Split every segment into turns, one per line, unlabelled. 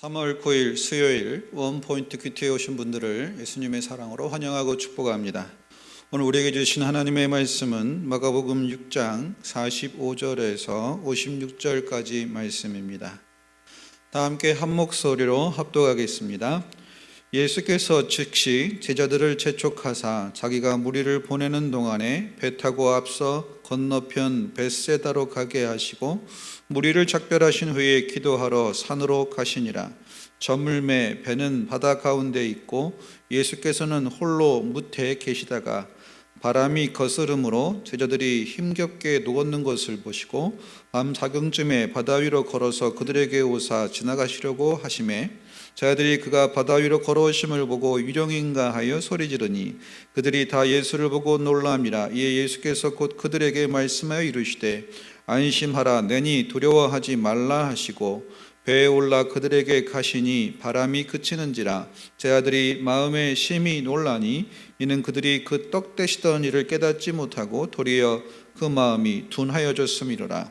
3월 9일 수요일 원포인트 큐티에 오신 분들을 예수님의 사랑으로 환영하고 축복합니다. 오늘 우리에게 주신 하나님의 말씀은 마가복음 6장 45절에서 56절까지 말씀입니다. 다 함께 한 목소리로 합독하겠습니다. 예수께서 즉시 제자들을 재촉하사 자기가 무리를 보내는 동안에 배 타고 앞서 건너편 벳세다로 가게 하시고 무리를 작별하신 후에 기도하러 산으로 가시니라. 저물매 배는 바다 가운데 있고 예수께서는 홀로 무태에 계시다가 바람이 거스름으로 제자들이 힘겹게 누웠는 것을 보시고 밤 사경쯤에 바다 위로 걸어서 그들에게 오사 지나가시려고 하심에 자들이 그가 바다 위로 걸어오심을 보고 유령인가 하여 소리 지르니 그들이 다 예수를 보고 놀람이라 이에 예수께서 곧 그들에게 말씀하여 이르시되 안심하라 내니 두려워하지 말라 하시고 배에 올라 그들에게 가시니 바람이 그치는지라. 제 아들이 마음에 심히 놀라니 이는 그들이 그 떡 대시던 일을 깨닫지 못하고 도리어 그 마음이 둔하여졌음이로라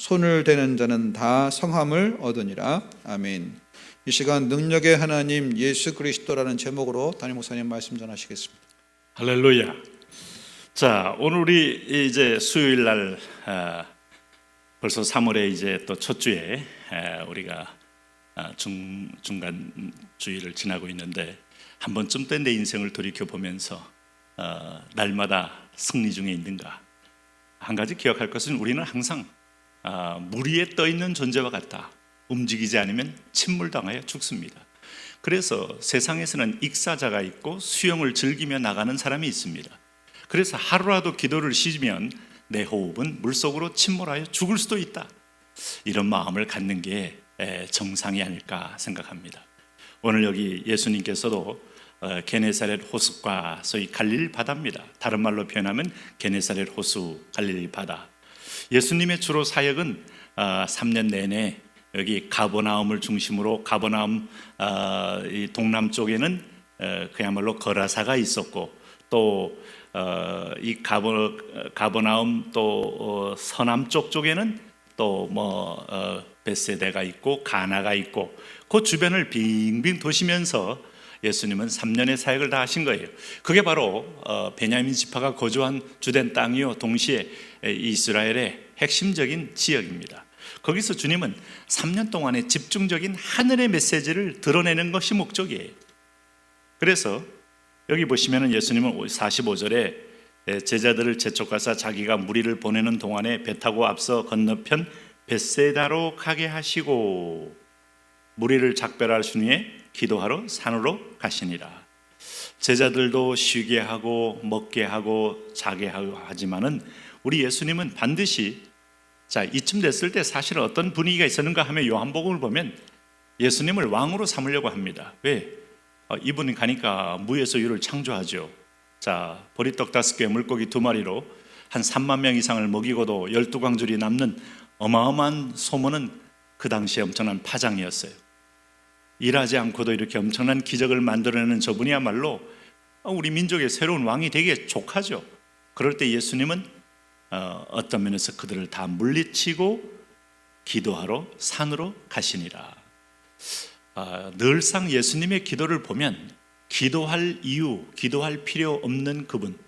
손을 대는 자는 다 성함을 얻으니라 아멘. 이 시간 능력의 하나님 예수 그리스도라는 제목으로 담임 목사님 말씀 전하시겠습니다.
할렐루야. 자, 오늘 우리 이제 수요일 날 아, 벌써 3월에 이제 또 첫 주에 아, 우리가 아, 중 중간 주일을 지나고 있는데 한 번쯤 때 내 인생을 돌이켜 보면서 어, 날마다 승리 중에 있는가? 한 가지 기억할 것은 우리는 항상 아, 물 위에 떠 있는 존재와 같다. 움직이지 않으면 침몰당하여 죽습니다. 그래서 세상에서는 익사자가 있고 수영을 즐기며 나가는 사람이 있습니다. 그래서 하루라도 기도를 쉬면 내 호흡은 물속으로 침몰하여 죽을 수도 있다. 이런 마음을 갖는 게 에, 정상이 아닐까 생각합니다. 오늘 여기 예수님께서도 어, 게네사렛 호수과 소위 갈릴 바다입니다. 다른 말로 표현하면 게네사렛 호수 갈릴 바다. 예수님의 주로 사역은 어, 3년 내내 여기 가버나움을 중심으로 가버나움 어, 이 동남 쪽에는 어, 그야말로 거라사가 있었고 또 어, 이 가버 가버나움 또 어, 서남쪽 쪽에는 또뭐 어, 베세데가 있고 가나가 있고 그 주변을 빙빙 도시면서 예수님은 3년의 사역을 다 하신 거예요. 그게 바로 어, 베냐민 지파가 거주한 주된 땅이요 동시에 이스라엘의 핵심적인 지역입니다. 거기서 주님은 3년 동안의 집중적인 하늘의 메시지를 드러내는 것이 목적이에요. 그래서 여기 보시면은 예수님은 45절에 제자들을 재촉하사 자기가 무리를 보내는 동안에 배 타고 앞서 건너편 벳세다로 가게 하시고 무리를 작별하신 후에 기도하러 산으로 가시니라. 제자들도 쉬게 하고 먹게 하고 자게 하지만은 우리 예수님은 반드시 자 이쯤 됐을 때 사실 어떤 분위기가 있었는가 하면 요한복음을 보면 예수님을 왕으로 삼으려고 합니다. 왜? 어, 이분이 가니까 무에서 유를 창조하죠. 자 보리떡 다섯 개, 물고기 두 마리로 한 3만 명 이상을 먹이고도 열두 광줄이 남는 어마어마한 소문은 그 당시에 엄청난 파장이었어요. 일하지 않고도 이렇게 엄청난 기적을 만들어내는 저분이야말로 우리 민족의 새로운 왕이 되기에 족하죠. 그럴 때 예수님은 어, 어떤 면에서 그들을 다 물리치고 기도하러 산으로 가시니라. 아, 늘상 예수님의 기도를 보면 기도할 이유, 기도할 필요 없는 그분,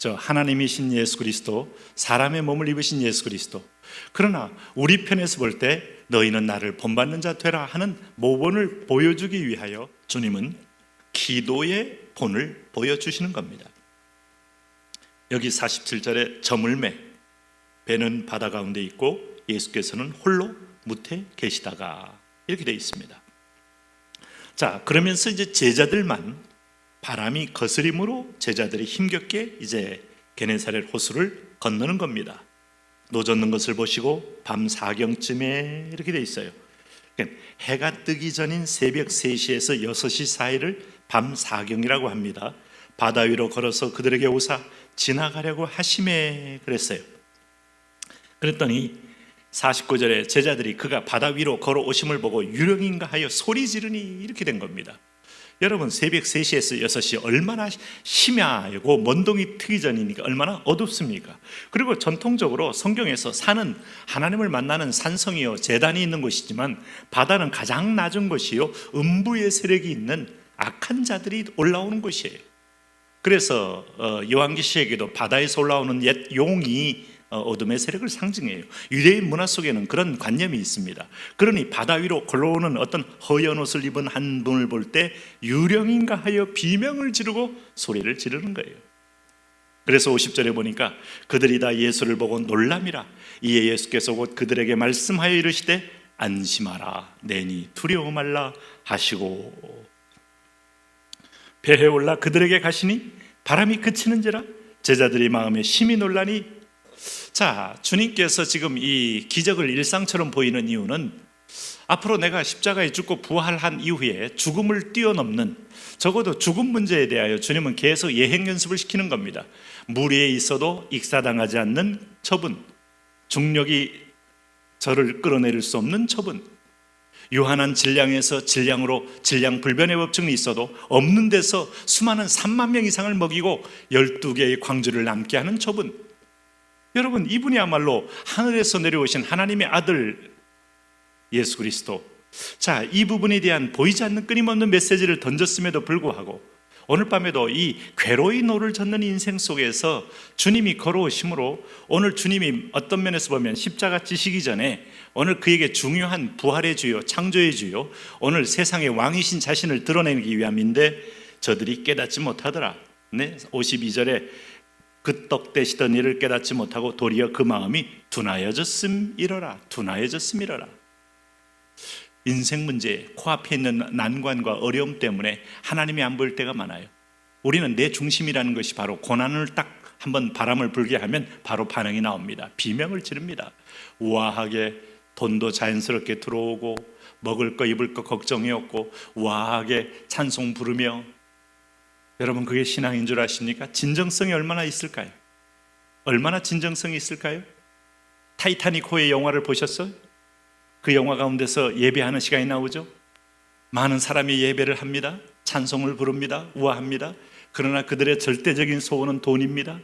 저 하나님이신 예수 그리스도, 사람의 몸을 입으신 예수 그리스도. 그러나 우리 편에서 볼 때 너희는 나를 본받는 자 되라 하는 모본을 보여주기 위하여 주님은 기도의 본을 보여주시는 겁니다. 여기 47절에 저물매 배는 바다 가운데 있고 예수께서는 홀로 무태 계시다가 이렇게 되어 있습니다. 자, 그러면서 이제 제자들만 바람이 거스림으로 제자들이 힘겹게 이제 게네사렛 호수를 건너는 겁니다. 노젓는 것을 보시고 밤 사경쯤에 이렇게 돼 있어요. 그러니까 해가 뜨기 전인 새벽 3시에서 6시 사이를 밤 사경이라고 합니다. 바다 위로 걸어서 그들에게 오사 지나가려고 하심에 그랬어요. 그랬더니 49절에 제자들이 그가 바다 위로 걸어오심을 보고 유령인가 하여 소리 지르니 이렇게 된 겁니다. 여러분 새벽 3시에서 6시 얼마나 심야고 먼동이 트기 전이니까 얼마나 어둡습니까? 그리고 전통적으로 성경에서 산은 하나님을 만나는 산성이요 재단이 있는 곳이지만 바다는 가장 낮은 곳이요 음부의 세력이 있는 악한 자들이 올라오는 곳이에요. 그래서 어, 요한계시에게도 바다에서 올라오는 옛 용이 어, 어둠의 세력을 상징해요. 유대인 문화 속에는 그런 관념이 있습니다. 그러니 바다 위로 걸어오는 어떤 허연 옷을 입은 한 분을 볼 때 유령인가 하여 비명을 지르고 소리를 지르는 거예요. 그래서 50절에 보니까 그들이 다 예수를 보고 놀람이라 이에 예수께서 곧 그들에게 말씀하여 이르시되 안심하라 내니 두려워 말라 하시고 배에 올라 그들에게 가시니 바람이 그치는지라 제자들이 마음에 심히 놀라니 자 주님께서 지금 이 기적을 일상처럼 보이는 이유는 앞으로 내가 십자가에 죽고 부활한 이후에 죽음을 뛰어넘는 적어도 죽음 문제에 대하여 주님은 계속 예행 연습을 시키는 겁니다. 물 위에 있어도 익사당하지 않는 처분, 중력이 저를 끌어내릴 수 없는 처분, 유한한 질량에서 질량으로 질량 불변의 법칙이 있어도 없는 데서 수많은 3만 명 이상을 먹이고 12개의 광주를 남게 하는 처분. 여러분, 이분이야말로 하늘에서 내려오신 하나님의 아들 예수 그리스도. 자, 이 부분에 대한 보이지 않는 끊임없는 메시지를 던졌음에도 불구하고 오늘 밤에도 이 괴로이 노를 젓는 인생 속에서 주님이 걸어오심으로 오늘 주님이 어떤 면에서 보면 십자가 지시기 전에 오늘 그에게 중요한 부활의 주요, 창조의 주요, 오늘 세상의 왕이신 자신을 드러내기 위함인데 저들이 깨닫지 못하더라. 네, 52절에 그 떡 되시던 일을 깨닫지 못하고 도리어 그 마음이 둔하여졌음 이러라 둔하여졌음 이러라. 인생 문제 코앞에 있는 난관과 어려움 때문에 하나님이 안 보일 때가 많아요. 우리는 내 중심이라는 것이 바로 고난을 딱 한번 바람을 불게 하면 바로 반응이 나옵니다. 비명을 지릅니다. 우아하게 돈도 자연스럽게 들어오고 먹을 거 입을 거 걱정이 없고 우아하게 찬송 부르며 여러분 그게 신앙인 줄 아십니까? 진정성이 얼마나 있을까요? 얼마나 진정성이 있을까요? 타이타닉 호의 영화를 보셨어요? 그 영화 가운데서 예배하는 시간이 나오죠. 많은 사람이 예배를 합니다. 찬송을 부릅니다. 우아합니다. 그러나 그들의 절대적인 소원은 돈입니다.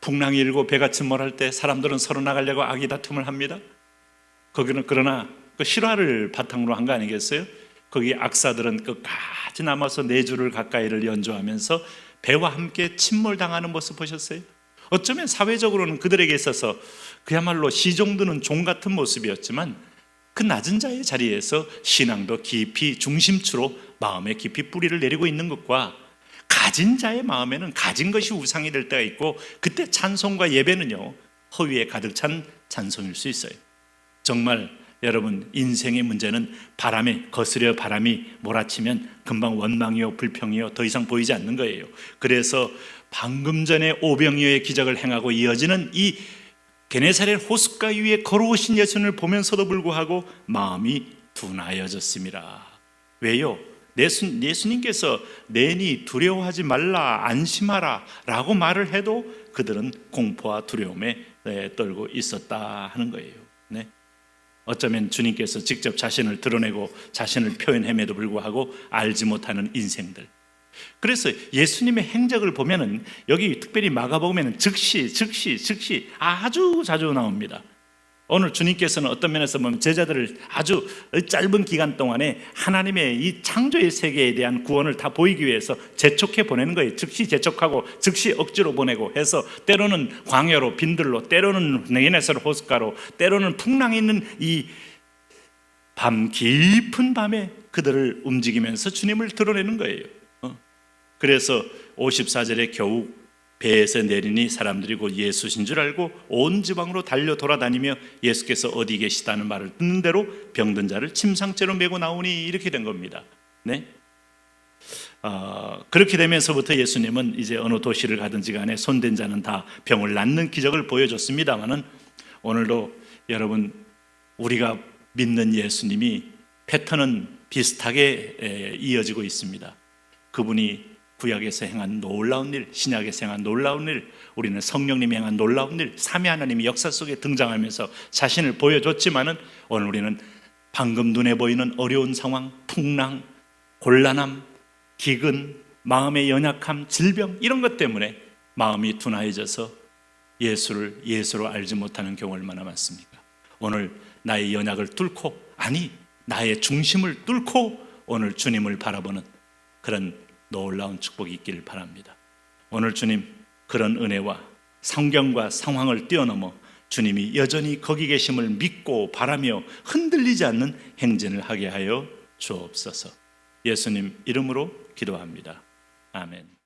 풍랑이 일고 배가 침몰할 때 사람들은 서로 나가려고 악이 다툼을 합니다. 거기는 그러나 그 실화를 바탕으로 한 거 아니겠어요? 거기 악사들은 끝까지 남아서 네 줄을 가까이를 연주하면서 배와 함께 침몰당하는 모습 보셨어요? 어쩌면 사회적으로는 그들에게 있어서 그야말로 시종드는 종 같은 모습이었지만 그 낮은 자의 자리에서 신앙도 깊이 중심추로 마음에 깊이 뿌리를 내리고 있는 것과 가진 자의 마음에는 가진 것이 우상이 될 때가 있고 그때 찬송과 예배는요 허위에 가득 찬 찬송일 수 있어요. 정말 여러분 인생의 문제는 바람에 거스려 바람이 몰아치면 금방 원망이요 불평이요 더 이상 보이지 않는 거예요. 그래서 방금 전에 오병이어의 기적을 행하고 이어지는 이 게네사렛 호숫가 위에 걸어오신 예수님을 보면서도 불구하고 마음이 둔하여졌습니다. 왜요? 예수, 예수님께서 내니 두려워하지 말라 안심하라 라고 말을 해도 그들은 공포와 두려움에 네, 떨고 있었다 하는 거예요. 네. 어쩌면 주님께서 직접 자신을 드러내고 자신을 표현함에도 불구하고 알지 못하는 인생들. 그래서 예수님의 행적을 보면은 여기 특별히 마가복음에는 즉시, 즉시, 즉시 아주 자주 나옵니다. 오늘 주님께서는 어떤 면에서 보면 제자들을 아주 짧은 기간 동안에 하나님의 이 창조의 세계에 대한 구원을 다 보이기 위해서 재촉해 보내는 거예요. 즉시 재촉하고 즉시 억지로 보내고 해서 때로는 광야로 빈들로 때로는 네네설 호숫가로 때로는 풍랑이 있는 이 밤 깊은 밤에 그들을 움직이면서 주님을 드러내는 거예요. 어. 그래서 54절에 겨우 배에서 내리니 사람들이 곧 예수신 줄 알고 온 지방으로 달려 돌아다니며 예수께서 어디 계시다는 말을 듣는 대로 병든 자를 침상째로 메고 나오니 이렇게 된 겁니다. 네. 어, 그렇게 되면서부터 예수님은 이제 어느 도시를 가든지 간에 손댄 자는 다 병을 낫는 기적을 보여줬습니다만은 오늘도 여러분 우리가 믿는 예수님이 패턴은 비슷하게 에, 이어지고 있습니다. 그분이 구약에서 행한 놀라운 일, 신약에서 행한 놀라운 일, 우리는 성령님이 행한 놀라운 일, 삼위 하나님이 역사 속에 등장하면서 자신을 보여줬지만은 오늘 우리는 방금 눈에 보이는 어려운 상황, 풍랑, 곤란함, 기근, 마음의 연약함, 질병 이런 것 때문에 마음이 둔화해져서 예수를 예수로 알지 못하는 경우 얼마나 많습니까? 오늘 나의 연약을 뚫고 아니 나의 중심을 뚫고 오늘 주님을 바라보는 그런 놀라운 축복이 있기를 바랍니다. 오늘 주님 그런 은혜와 성경과 상황을 뛰어넘어 주님이 여전히 거기 계심을 믿고 바라며 흔들리지 않는 행진을 하게 하여 주옵소서. 예수님 이름으로 기도합니다. 아멘.